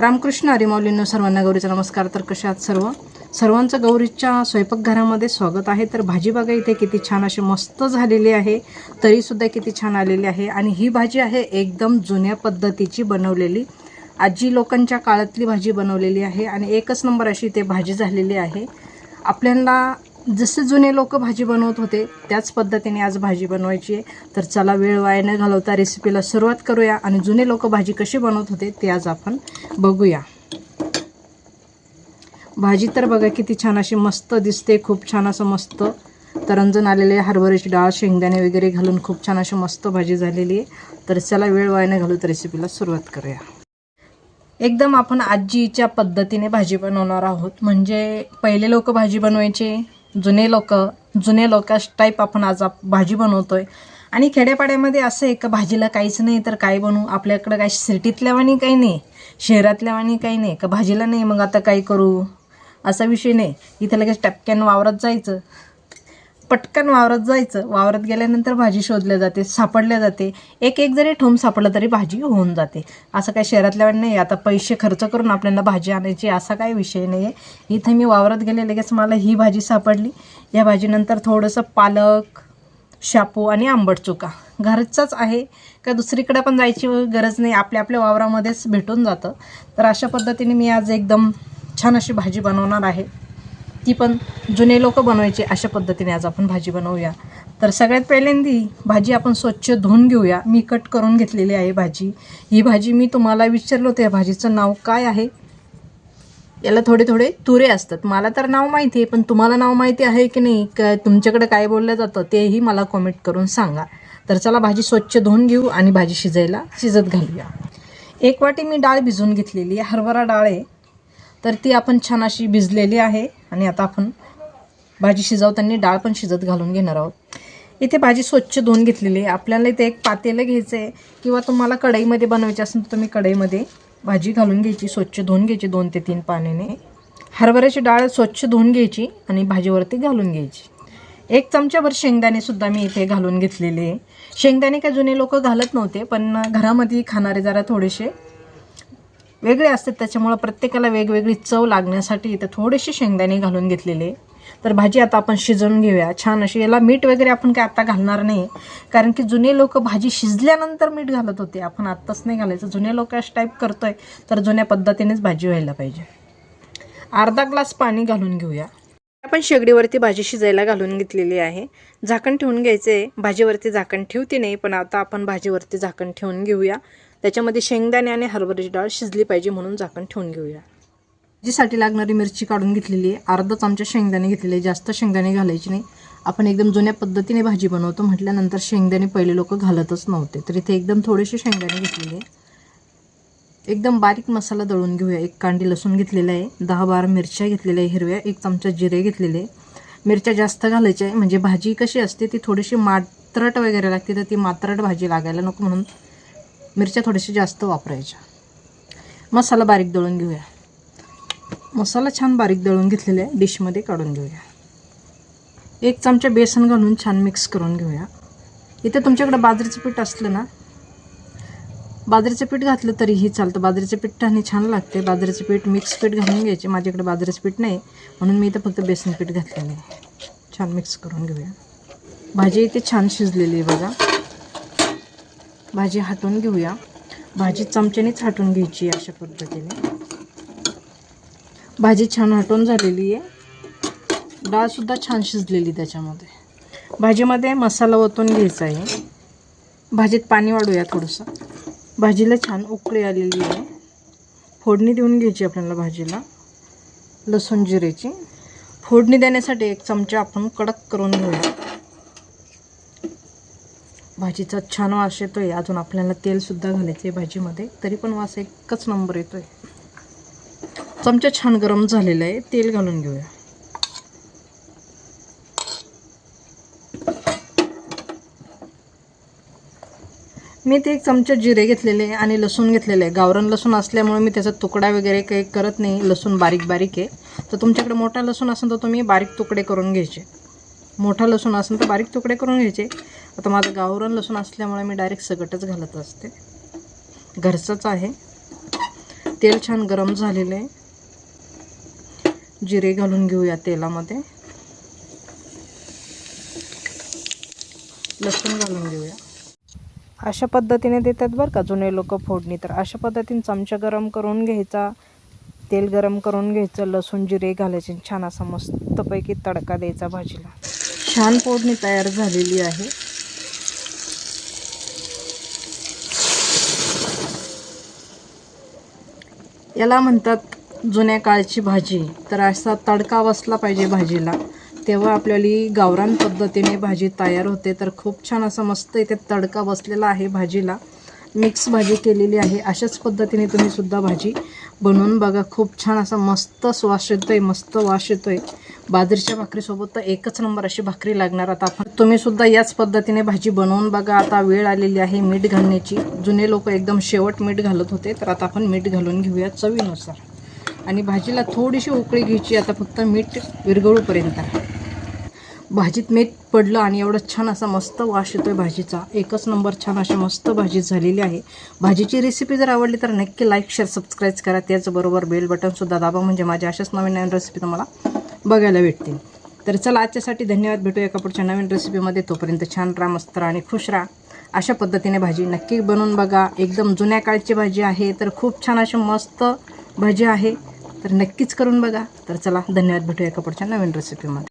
रामकृष्ण हरिमौलींनो सर्वांना गौरीचा नमस्कार. तर कशा आहात सर्व? सर्वांचं गौरीच्या स्वयंपाकघरामध्ये स्वागत आहे. तर भाजी बघा इथे किती छान अशी मस्त झालेली आहे. तरीसुद्धा किती छान आलेली आहे. आणि ही भाजी आहे एकदम जुन्या पद्धतीची बनवलेली. आजी लोकांच्या काळातली भाजी बनवलेली आहे. आणि एकच नंबर अशी ते भाजी झालेली आहे. आपल्याला जसे जुने लोक भाजी बनवत होते त्याच पद्धतीने आज भाजी बनवायची आहे. तर चला वेळ वाया न घालवता रेसिपीला सुरुवात करूया आणि जुने लोक भाजी कशी बनवत होते ते आज आपण बघूया. भाजी तर बघा किती छान अशी मस्त दिसते खूप छान असं मस्त. तरंजन आलेले हरभऱ्याची डाळ शेंगदाणे वगैरे घालून खूप छान अशी मस्त भाजी झालेली आहे. तर चला वेळ वाया न घालू तर रेसिपीला सुरुवात करूया. एकदम आपण आजीच्या पद्धतीने भाजी बनवणार आहोत. म्हणजे पहिले लोक भाजी बनवायचे जुने लोक जुने लोक टाईप आपण आज आप- भाजी बनवतोय. आणि खेड्यापाड्यामध्ये असं आहे का भाजीला काहीच नाही तर काय बनवू? आपल्याकडं काय सिटीतल्या वाणी काही नाही शहरातल्या वाणी काही नाही का भाजीला नाही मग आता काय करू? असा विषय नाही. इथं लगेच टपक्यानं वावरत जायचं. पटकन वावरत जायचं. वावरत गेल्यानंतर भाजी शोधल्या जाते सापडल्या जाते. एक एक जरी ठोंब सापडलं तरी भाजी होऊन जाते. असं काही शहरातल्या वेळ नाही आता पैसे खर्च करून आपल्याला भाजी आणायची असा काही विषय नाही आहे इथं मी वावरत गेले लगेच मला ही भाजी सापडली. या भाजीनंतर थोडंसं पालक शापू आणि आंबट चुका घरचाच आहे. का दुसरीकडे पण जायची गरज नाही. आपल्या आपल्या वावरामध्येच भेटून जातं. तर अशा पद्धतीने मी आज एकदम छान अशी भाजी बनवणार आहे. ती पण जुने लोक बनवायचे अशा पद्धतीने आज आपण भाजी बनवूया. तर सगळ्यात पहिल्यांदी भाजी आपण स्वच्छ धुवून घेऊया. मी कट करून घेतलेली आहे भाजी. ही भाजी मी तुम्हाला विचारलं होतं या भाजीचं नाव काय आहे? याला थोडे थोडे तुरे असतात. मला तर नाव माहिती आहे पण तुम्हाला नाव माहिती आहे की नाही? का तुमच्याकडे काय बोललं जातं तेही मला कॉमेंट करून सांगा. तर चला भाजी स्वच्छ धुवून घेऊ आणि भाजी शिजायला शिजत घालूया. एक वाटी मी डाळ भिजवून घेतलेली हरभरा डाळ आहे. तर ती आपण छान अशी भिजलेली आहे आणि आता आपण भाजी शिजवताना डाळ पण शिजत घालून घेणार आहोत. इथे भाजी स्वच्छ धुवून घेतलेली आहे. आपल्याला इथे एक पातेलं घ्यायचं आहे किंवा तुम्हाला कढईमध्ये बनवायची असेल तर तुम्ही कढईमध्ये भाजी घालून घ्यायची स्वच्छ धुवून घ्यायची दोन ते तीन पाण्याने. हरभऱ्याची डाळ स्वच्छ धुवून घ्यायची आणि भाजीवरती घालून घ्यायची. एक चमच्याभर शेंगदाणेसुद्धा मी इथे घालून घेतलेले आहे. शेंगदाणे काय जुने लोक घालत नव्हते पण घरामध्ये खाणारे जरा थोडेसे वेगळे असतात त्याच्यामुळं प्रत्येकाला वेगवेगळी चव लागण्यासाठी इथं थोडेसे शेंगदाणे घालून घेतलेले. तर भाजी आता आपण शिजवून घेऊया. छान अशी याला मीठ वगैरे आपण काय आता घालणार नाही. कारण की जुने लोक भाजी शिजल्यानंतर मीठ घालत होते. आपण आत्ताच नाही घालायचं. जुने लोक अशा टाईप करतोय तर जुन्या पद्धतीनेच भाजी व्हायला पाहिजे. अर्धा ग्लास पाणी घालून घेऊया. आपण शेगडीवरती भाजी शिजायला घालून घेतलेली आहे. झाकण ठेवून घ्यायचे भाजीवरती झाकण ठेवते नाही पण आता आपण भाजीवरती झाकण ठेवून घेऊया. त्याच्यामध्ये शेंगदाणे आणि हरभऱ्याची डाळ शिजली पाहिजे म्हणून झाकण ठेवून घेऊया. भाजीसाठी लागणारी मिरची काढून घेतलेली आहे. अर्धा चमचा शेंगदाणे घेतलेले आहे. जास्त शेंगदाणे घालायचे नाही. आपण एकदम जुन्या पद्धतीने भाजी बनवतो. म्हटल्यानंतर शेंगदाणे पहिले लोक घालतच नव्हते. तर इथे एकदम थोडेसे शेंगदाणे घेतलेले आहे एकदम बारीक मसाला दळून घेऊया. एक कांडी लसूण घेतलेला आहे. दहा बारा मिरच्या घेतलेल्या आहे हिरव्या एक चमचा जिरे घेतलेले मिरच्या जास्त घालायच्या आहे म्हणजे भाजी कशी असते ती थोडीशी मात्रट वगैरे लागते. तर ती मात्रट भाजी लागायला नको म्हणून मिरच्या थोड्याशा जास्त वापरायच्या. मसाला बारीक दळून घेऊया. मसाला छान बारीक दळून घेतलेला आहे डिशमध्ये काढून घेऊया. एक चमचा बेसन घालून छान मिक्स करून घेऊया. इथे तुमच्याकडे बाजरीचं पीठ असलं ना बाजरीचं पीठ घातलं तरीही चालतं. बाजरीचं पीठ आणि छान लागते. बाजरीचं पीठ मिक्स पीठ घालून घ्यायचे. माझ्याकडे बाजरीचं पीठ नाही म्हणून मी इथं फक्त बेसन पीठ घातलेलं आहे. छान मिक्स करून घेऊया. भाजी इथे छान शिजलेली आहे बघा. भाजी हटवून घेऊया. भाजी चमच्यानेच हटवून घ्यायची अशा पद्धतीने. भाजी छान हटवून झालेली आहे. डाळसुद्धा छान शिजलेली त्याच्यामध्ये. भाजीमध्ये मसाला ओतून घ्यायचा आहे. भाजीत पाणी वाढूया थोडंसं. भाजीला छान उकळी आलेली आहे. फोडणी देऊन घ्यायची आपल्याला भाजीला. लसूण जिरेची. फोडणी देण्यासाठी एक चमचा आपण कडक करून घेऊया. भाजीचा छान वास येतोय. अजून आपल्याला तेलसुद्धा घालायचं आहे भाजीमध्ये. तरी पण वास एकच नंबर येतोय. चमचा छान गरम झालेला आहे. तेल घालून घेऊया. मी ते एक चमचा जिरे घेतलेले आहे आणि लसूण घेतलेले आहे. गावरान लसूण असल्यामुळे मी त्याचा तुकडा वगैरे काही करत नाही. लसूण बारीक बारीक आहे. तर तुमच्याकडे मोठा लसूण असेल तर तुम्ही बारीक तुकडे करून घ्यायचे. मोठा लसूण असेल तर बारीक तुकडे करून घ्यायचे. आता माझं गावरान लसूण असल्यामुळे मी डायरेक्ट सगटच घालत असते. घरचंच आहे. तेल छान गरम झालेलं आहे. जिरे घालून घेऊया तेलामध्ये. लसूण घालून घेऊया. अशा पद्धतीने देतात बरं का जुने लोक फोडणी. तर अशा पद्धतीने चमचा गरम करून घ्यायचा तेल गरम करून घ्यायचं लसूण जिरे घालायचे. छान असा मस्तपैकी तडका द्यायचा भाजीला. छान फोडणी तयार झालेली आहे. याला म्हणतात जुन्या काळची भाजी. तर असा तडका बसला पाहिजे भाजीला. तेव्हा आपल्याला गावरान पद्धतीने भाजी तयार होते. तर खूप छान असं मस्त इथे तडका बसलेला आहे भाजीला. मिक्स भाजी केलेली आहे. अशाच पद्धतीने तुम्ही सुद्धा भाजी बनवून बघा. खूप छान असा मस्त स्वॉश येतो आहे मस्त वास आहे बाजरीच्या भाकरीसोबत तर एकच नंबर अशी भाकरी लागणार. आता आपण तुम्ही सुद्धा याच पद्धतीने भाजी बनवून बघा. आता वेळ आलेली आहे मीठ घालण्याची. जुने लोक एकदम शेवट मीठ घालत होते. तर आता आपण मीठ घालून घेऊया चवीनुसार. आणि भाजीला थोडीशी उकळी घ्यायची. आता फक्त मीठ विरघळूपर्यंत. भाजीत मीठ पडलं आणि एवढं छान असा मस्त वास आहे भाजीचा. एकच नंबर छान अशी मस्त भाजी झालेली आहे. भाजीची रेसिपी जर आवडली तर नक्की लाईक शेअर सबस्क्राईब करा. त्याचबरोबर बेल बटनसुद्धा दाबा. म्हणजे माझ्या अशाच नवीन नवीन रेसिपी तुम्हाला बघायला भेटतील. तर चला आजच्यासाठी धन्यवाद. भेटूया एका पुढच्या नवीन रेसिपीमध्ये तोपर्यंत छान राहा मस्त राहा आणि खुश राहा. अशा पद्धतीने भाजी नक्की बनवून बघा. एकदम जुन्या काळची भाजी आहे तर खूप छान अशी मस्त भाजी आहे. तर नक्कीच करून बघा. तर चला धन्यवाद. भेटूया एका पुढच्या नवीन रेसिपीमध्ये